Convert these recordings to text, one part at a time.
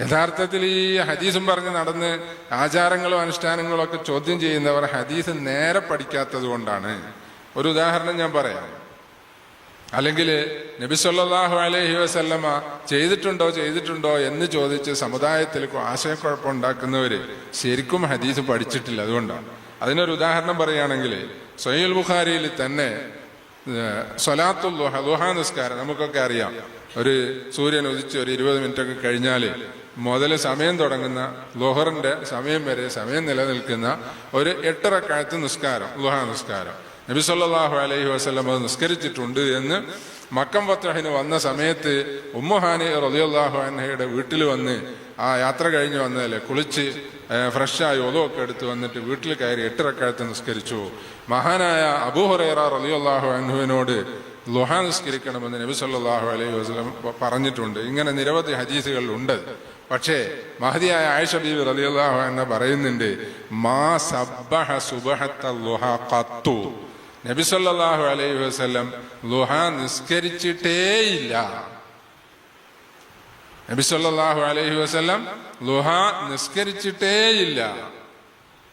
യഥാർത്ഥത്തിൽ ഈ ഹദീസും പറഞ്ഞ് നടന്ന് ആചാരങ്ങളും അനുഷ്ഠാനങ്ങളും ഒക്കെ ചോദ്യം ചെയ്യുന്നവർ ഹദീസ് നേരെ പഠിക്കാത്തത് കൊണ്ടാണ്. ഒരു ഉദാഹരണം ഞാൻ പറയാം. അല്ലെങ്കിൽ നബി സല്ലല്ലാഹു അലൈഹി വസല്ലമ ചെയ്തിട്ടുണ്ടോ ചെയ്തിട്ടുണ്ടോ എന്ന് ചോദിച്ച് സമുദായത്തിൽ ആശയക്കുഴപ്പം ഉണ്ടാക്കുന്നവര് ശരിക്കും ഹദീസ് പഠിച്ചിട്ടില്ല. അതുകൊണ്ടാണ്. അതിനൊരു ഉദാഹരണം പറയുകയാണെങ്കിൽ സൊഹീൽ ബുഖാരിയിൽ തന്നെ സൊലാത്തുൽ ദുഹ ദുഹാ നിസ്കാരം നമുക്കൊക്കെ അറിയാം. ഒരു സൂര്യൻ ഉദിച്ച് ഒരു ഇരുപത് മിനിറ്റ് ഒക്കെ കഴിഞ്ഞാൽ മുതൽ സമയം തുടങ്ങുന്ന ദുഹറിന്റെ സമയം വരെ സമയം നിലനിൽക്കുന്ന ഒരു എട്ടറക്കാലത്ത് നിസ്കാരം ദുഹ നിസ്കാരം. നബി സല്ലല്ലാഹു അലൈഹി വസല്ലം അത് നിസ്കരിച്ചിട്ടുണ്ട് എന്ന് മക്കം ഫത്തഹിന് വന്ന സമയത്ത് ഉമ്മുഹാനി റളിയല്ലാഹു അൻഹയുടെ വീട്ടിൽ വന്ന് ആ യാത്ര കഴിഞ്ഞ് വന്നതല്ലേ കുളിച്ച് ഫ്രഷായി ഒതുവൊക്കെ എടുത്ത് വന്നിട്ട് വീട്ടിൽ കയറി എട്ട് റക്കാലത്ത് നിസ്കരിച്ചു. മഹാനായ അബൂഹുറൈറ റളിയല്ലാഹു അൻഹുവിനോട് ലുഹ നിസ്കരിക്കണമെന്ന് നബി സല്ലാഹു അലൈഹി വസ്ലം പറഞ്ഞിട്ടുണ്ട്. ഇങ്ങനെ നിരവധി ഹദീസുകൾ ഉണ്ട്. പക്ഷേ മഹതിയായ ആയിഷ ബീബി റളിയല്ലാഹു അൻഹ പറയുന്നുണ്ട് മാ സബ്ബഹ സുബഹത്ത ലുഹ ഖത്തു. നബി സല്ലല്ലാഹു അലൈഹി വസ്ലം ലുഹ നിസ്കരിച്ചിട്ടേയില്ല. നബി സല്ലല്ലാഹു അലൈഹി വസ്ലം ലുഹ നിസ്കരിച്ചിട്ടേയില്ല.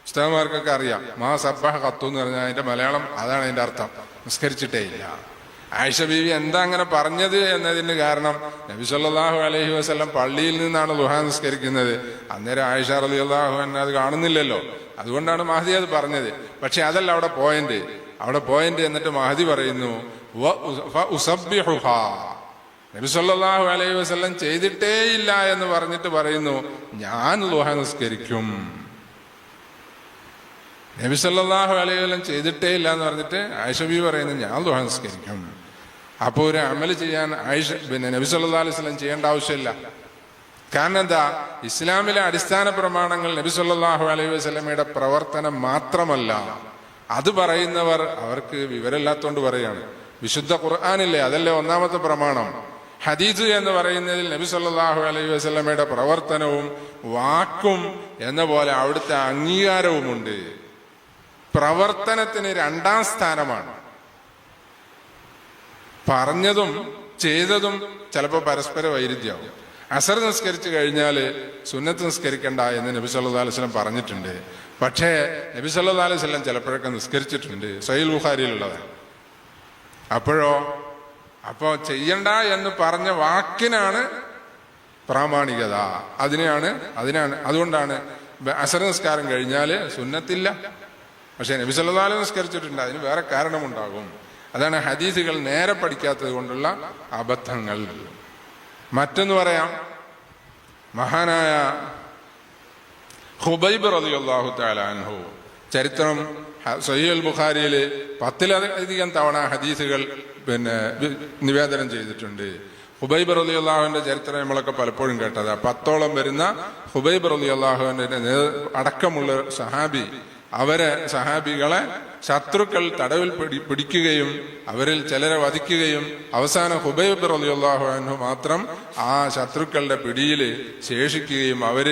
ഉസ്താദ്മാർക്കൊക്കെ അറിയാം മാ സബ്ബഹ കത്തു എന്ന് പറഞ്ഞാൽ അതിന്റെ മലയാളം അതാണ് അതിന്റെ അർത്ഥം നിസ്കരിച്ചിട്ടേയില്ല. ആയിഷ ബീവി എന്താ അങ്ങനെ പറഞ്ഞത് എന്നതിന് കാരണം നബി സല്ലല്ലാഹു അലൈഹി വസല്ലം പള്ളിയിൽ നിന്നാണ് ലുഹ നിസ്കരിക്കുന്നത്. അന്നേരം ആയിഷ അലി അള്ളാഹു എന്നെ അത് കാണുന്നില്ലല്ലോ. അതുകൊണ്ടാണ് മഹദി അത് പറഞ്ഞത്. പക്ഷെ അതല്ല അവിടെ പോയിന്റ്. അവിടെ പോയിന്റ് എന്നിട്ട് മഹദി പറയുന്നു "വ ഉ- ഫ ഉസബ്ബിഹുഹാ." നബി സല്ലല്ലാഹു അലൈഹി വസല്ലം ചെയ്തിട്ടേ ഇല്ല എന്ന് പറഞ്ഞിട്ട് പറയുന്നു ഞാൻ ലുഹ നിസ്കരിക്കും. നബി സല്ലല്ലാഹു അലൈഹി വസല്ലം ചെയ്തിട്ടേ ഇല്ല എന്ന് പറഞ്ഞിട്ട് ആയിഷബി പറയുന്നു ഞാൻ ലുഹ നിസ്കരിക്കും. അപ്പോൾ ഒരു അമൽ ചെയ്യാൻ ആയിഷ പിന്നെ നബി സല്ലല്ലാഹു അലൈഹി വസല്ലം ചെയ്യേണ്ട ആവശ്യമില്ല. കാരണം എന്താ? ഇസ്ലാമിലെ അടിസ്ഥാന പ്രമാണങ്ങൾ നബി സല്ലല്ലാഹു അലൈഹി വസ്ലമയുടെ പ്രവർത്തനം മാത്രമല്ല. അത് പറയുന്നവർ അവർക്ക് വിവരമില്ലാത്തോണ്ട് പറയാണ്. വിശുദ്ധ ഖുർആാനില്ലേ? അതല്ലേ ഒന്നാമത്തെ പ്രമാണം. ഹദീസ് എന്ന് പറയുന്നതിൽ നബി സല്ലാഹു അലൈഹി വസ്ലമയുടെ പ്രവർത്തനവും വാക്കും എന്ന പോലെ അവിടുത്തെ അംഗീകാരവുമുണ്ട്. പ്രവർത്തനത്തിന് രണ്ടാം സ്ഥാനമാണ്. പറഞ്ഞതും ചെയ്തതും ചിലപ്പോൾ പരസ്പര വൈരുദ്ധ്യമാവും അസർ നിസ്കരിച്ചു കഴിഞ്ഞാൽ സുന്നത്ത് നിസ്കരിക്കണ്ട എന്ന് നബി സല്ലല്ലാഹു അലൈഹി വസല്ലം പറഞ്ഞിട്ടുണ്ട്. പക്ഷേ നബി സല്ലല്ലാഹു അലൈഹി വസല്ലം ചിലപ്പോഴൊക്കെ നിസ്കരിച്ചിട്ടുണ്ട്. സൈൽ ബുഖാരിയിലുള്ളതാണ്. അപ്പോഴോ അപ്പോ ചെയ്യണ്ട എന്ന് പറഞ്ഞ വാക്കിനാണ് പ്രാമാണികത. അതിനെയാണ് അതിനാണ് അതുകൊണ്ടാണ് അസർ നിസ്കാരം കഴിഞ്ഞാൽ സുന്നത്തില്ല. പക്ഷെ നബി സല്ലല്ലാഹു അലൈഹി നിസ്കരിച്ചിട്ടുണ്ട്. അതിന് വേറെ കാരണമുണ്ടാകും. അതാണ് ഹദീസുകൾ നേരെ പഠിക്കാത്തത് കൊണ്ടുള്ള അബദ്ധങ്ങൾ. മറ്റൊന്ന് പറയാം. മഹാനായ ഹുബൈബ് റളിയല്ലാഹു താലാൻഹു ചരിത്രം സയ്യൽ ബുഖാരിയിൽ പത്തിലധികം തവണ ഹദീസുകൾ പിന്നെ നിവേദനം ചെയ്തിട്ടുണ്ട്. ഹുബൈബ് അള്ളാഹുവിന്റെ ചരിത്രം നമ്മളൊക്കെ പലപ്പോഴും കേട്ടത്. പത്തോളം വരുന്ന ഹുബൈബ് അലി അള്ളാഹുവിന്റെ അടക്കമുള്ള സഹാബി അവരെ സഹാബികളെ ശത്രുക്കൾ തടവിൽ പിടി- പിടിക്കുകയും അവരിൽ ചിലരെ വധിക്കുകയും അവസാനം ഹുബൈബ് അൻഹു മാത്രം ആ ശത്രുക്കളുടെ പിടിയിൽ ശേഷിക്കുകയും അവർ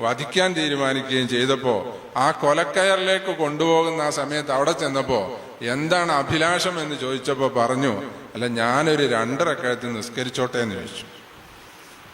വധിക്കാൻ തീരുമാനിക്കുകയും ചെയ്തപ്പോ ആ കൊലക്കയറിലേക്ക് കൊണ്ടുപോകുന്ന ആ സമയത്ത് അവിടെ ചെന്നപ്പോ എന്താണ് അഭിലാഷം എന്ന് ചോദിച്ചപ്പോൾ പറഞ്ഞു അല്ല ഞാനൊരു രണ്ടരക്കയത്ത് നിസ്കരിച്ചോട്ടെ എന്ന് ചോദിച്ചു.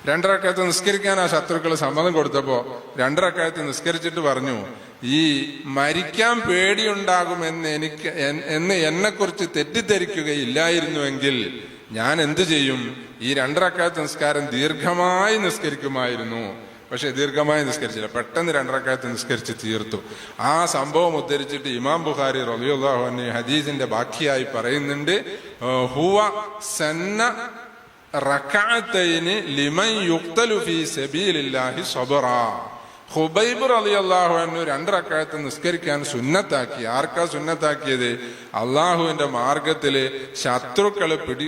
രണ്ടരക്കയത്ത് നിസ്കരിക്കാൻ ആ ശത്രുക്കൾ സമ്മതം കൊടുത്തപ്പോൾ രണ്ടരക്കയത്ത് നിസ്കരിച്ചിട്ട് പറഞ്ഞു ഈ മരിക്കാൻ പേടിയുണ്ടാകുമെന്ന് എനിക്ക് എന്ന് എന്നെ കുറിച്ച് തെറ്റിദ്ധരിക്കുകയില്ലായിരുന്നുവെങ്കിൽ ഞാൻ എന്തു ചെയ്യും? ഈ രണ്ടരക്കയത്ത് നിസ്കാരം ദീർഘമായി നിസ്കരിക്കുമായിരുന്നു. പക്ഷെ ദീർഘമായി നിസ്കരിച്ചില്ല. പെട്ടെന്ന് രണ്ടരക്കാലത്ത് നിസ്കരിച്ച് തീർത്തു. ആ സംഭവം ഉദ്ധരിച്ചിട്ട് ഇമാം ബുഖാരി റബിയുല്ലാഹു അൻഹു ഹദീസിന്റെ ബാക്കിയായി പറയുന്നുണ്ട് ഹുവ സന്ന ലിമൻ യുക്തലു ഫീ സബീലില്ലാഹി സബറ. ഹുബൈബ് റളിയല്ലാഹു അൻഹു രണ്ട് റക്അത്ത് നിസ്കരിക്കാൻ സുന്നത്താക്കി. ആർക്കാ സുന്നത്താക്കിയത്? അള്ളാഹുവിന്റെ മാർഗത്തിൽ ശത്രുക്കൾ പിടി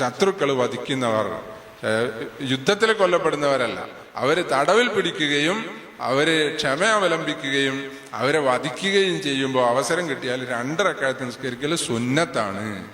ശത്രുക്കൾ വധിക്കുന്നവർ. യുദ്ധത്തിൽ കൊല്ലപ്പെടുന്നവരല്ല. അവർ തടവിൽ പിടിക്കുകയും അവർ ക്ഷമ അവലംബിക്കുകയും അവരെ വധിക്കുകയും ചെയ്യുമ്പോൾ അവസരം കിട്ടിയാൽ രണ്ടരക്കാലത്ത് നിസ്കരിക്കൽ സുന്നത്താണ്.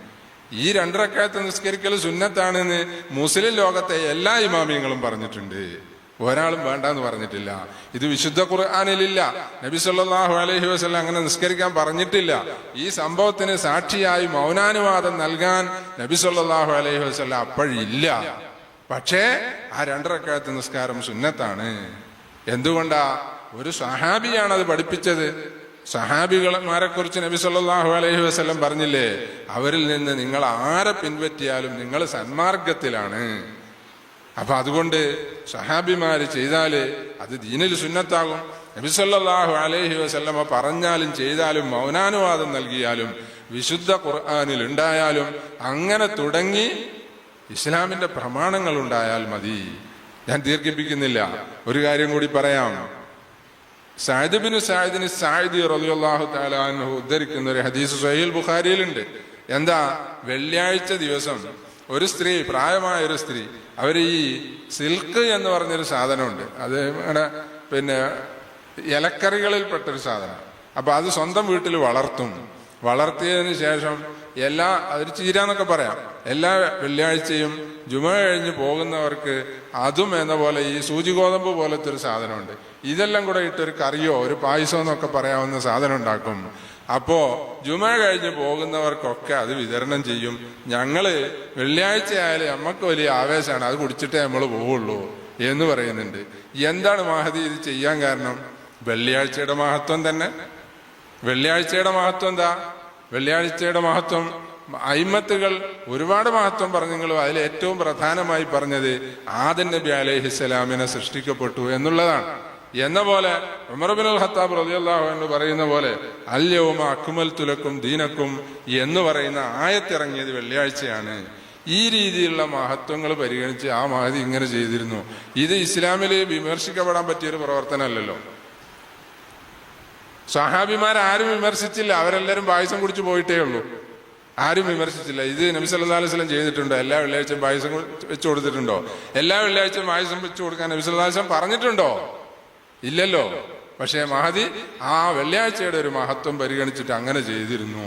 ഈ രണ്ടരക്കാലത്ത് നിസ്കരിക്കൽ സുന്നത്താണെന്ന് മുസ്ലിം ലോകത്തെ എല്ലാ ഇമാമിയങ്ങളും പറഞ്ഞിട്ടുണ്ട്. ഒരാളും വേണ്ടെന്ന് പറഞ്ഞിട്ടില്ല. ഇത് വിശുദ്ധ ഖുർആാനിലില്ല. നബി സല്ലാഹു അലഹി വസല്ലം അങ്ങനെ നിസ്കരിക്കാൻ പറഞ്ഞിട്ടില്ല. ഈ സംഭവത്തിന് സാക്ഷിയായി മൗനാനുവാദം നൽകാൻ നബി സല്ലാഹു അലഹി വസല്ലം അപ്പോഴില്ല. പക്ഷേ ആ രണ്ടരക്കാലത്ത് നിസ്കാരം സുന്നത്താണ്. എന്തുകൊണ്ടാ? ഒരു സഹാബിയാണ് അത് പഠിപ്പിച്ചത്. സഹാബികളന്മാരെ കുറിച്ച് നബി സല്ലാഹു അലൈഹി വസല്ലം പറഞ്ഞില്ലേ? അവരിൽ നിന്ന് നിങ്ങൾ ആരെ പിൻപറ്റിയാലും നിങ്ങൾ സന്മാർഗത്തിലാണ്. അപ്പൊ അതുകൊണ്ട് സഹാബിമാര് ചെയ്താൽ അത് ദീനിൽ സുന്നത്താകും. നബി സല്ലല്ലാഹു അലൈഹി വസല്ലമ പറഞ്ഞാലും ചെയ്താലും മൗനാനുവാദം നൽകിയാലും വിശുദ്ധ ഖുർആാനിൽ ഉണ്ടായാലും അങ്ങനെ തുടങ്ങി ഇസ്ലാമിന്റെ പ്രമാണങ്ങൾ ഉണ്ടായാൽ മതി. ഞാൻ ദീർഘിപ്പിക്കുന്നില്ല. ഒരു കാര്യം കൂടി പറയാം. സായിദ്ബിന് സായിദിന് സായിദി റളിയല്ലാഹു തആല അൻഹു ഉദ്ധരിക്കുന്ന ഒരു ഹദീസ് സഹീൽ ബുഖാരിയിലുണ്ട്. എന്താ? വെള്ളിയാഴ്ച ദിവസം ഒരു സ്ത്രീ പ്രായമായ ഒരു സ്ത്രീ അവർ ഈ സിൽക്ക് എന്ന് പറഞ്ഞൊരു സാധനമുണ്ട്. അത് പിന്നെ പിന്നെ ഇലക്കറികളിൽപ്പെട്ടൊരു സാധനം. അപ്പൊ അത് സ്വന്തം വീട്ടിൽ വളർത്തും. വളർത്തിയതിന് ശേഷം എല്ലാ അതൊരു ചീരാന്നൊക്കെ പറയാം. എല്ലാ വെള്ളിയാഴ്ചയും ജുമ കഴിഞ്ഞ് പോകുന്നവർക്ക് അതും എന്ന പോലെ ഈ സൂചി ഗോതമ്പ് പോലത്തെ ഒരു സാധനമുണ്ട്. ഇതെല്ലാം കൂടെ ഇട്ടൊരു കറിയോ ഒരു പായസമോ എന്നൊക്കെ പറയാവുന്ന സാധനം ഉണ്ടാക്കും. അപ്പോ ജുമ കഴിഞ്ഞ് പോകുന്നവർക്കൊക്കെ അത് വിതരണം ചെയ്യും. ഞങ്ങൾ വെള്ളിയാഴ്ച ആയാലും നമ്മക്ക് വലിയ ആവേശമാണ് അത് കുടിച്ചിട്ടേ നമ്മൾ പോവുള്ളൂ എന്ന് പറയുന്നുണ്ട്. എന്താണ് മഹതി ഇത് ചെയ്യാൻ കാരണം? വെള്ളിയാഴ്ചയുടെ മഹത്വം തന്നെ. വെള്ളിയാഴ്ചയുടെ മഹത്വം എന്താ? വെള്ളിയാഴ്ചയുടെ മഹത്വം അയിമത്തുകൾ ഒരുപാട് മഹത്വം പറഞ്ഞെങ്കിലും അതിൽ ഏറ്റവും പ്രധാനമായി പറഞ്ഞത് ആദൻ നബി അലഹിസ്സലാമിനെ സൃഷ്ടിക്കപ്പെട്ടു എന്നുള്ളതാണ്. എന്ന പോലെ ഉമർബിനുൽ ഹത്താബ് റളിയല്ലാഹു എന്ന് പറയുന്ന പോലെ അല്യവും അക്കുമൽ തുലക്കും ദീനക്കും എന്ന് പറയുന്ന ആയത്തിറങ്ങിയത് വെള്ളിയാഴ്ചയാണ്. ഈ രീതിയിലുള്ള മഹത്വങ്ങൾ പരിഗണിച്ച് ആ മഹതി ഇങ്ങനെ ചെയ്തിരുന്നു. ഇത് ഇസ്ലാമിൽ വിമർശിക്കപ്പെടാൻ പറ്റിയൊരു പ്രവർത്തനമല്ലല്ലോ. സഹാബിമാരാരും വിമർശിച്ചില്ല. അവരെല്ലാവരും പായസം കുടിച്ചു പോയിട്ടേ ഉള്ളൂ. ആരും വിമർശിച്ചില്ല. ഇത് നബി സല്ലല്ലാഹു അലൈഹി വസല്ലം ചെയ്തിട്ടുണ്ടോ? എല്ലാ വെള്ളിയാഴ്ചയും പായസം വെച്ചു കൊടുത്തിട്ടുണ്ടോ? എല്ലാ വെള്ളിയാഴ്ചയും പായസം വെച്ചു കൊടുക്കാൻ നബി അലൈഹി പറഞ്ഞിട്ടുണ്ടോ? ഇല്ലല്ലോ. പക്ഷേ മഹതി ആ വെള്ളിയാഴ്ചയുടെ ഒരു മഹത്വം പരിഗണിച്ചിട്ട് അങ്ങനെ ചെയ്തിരുന്നു.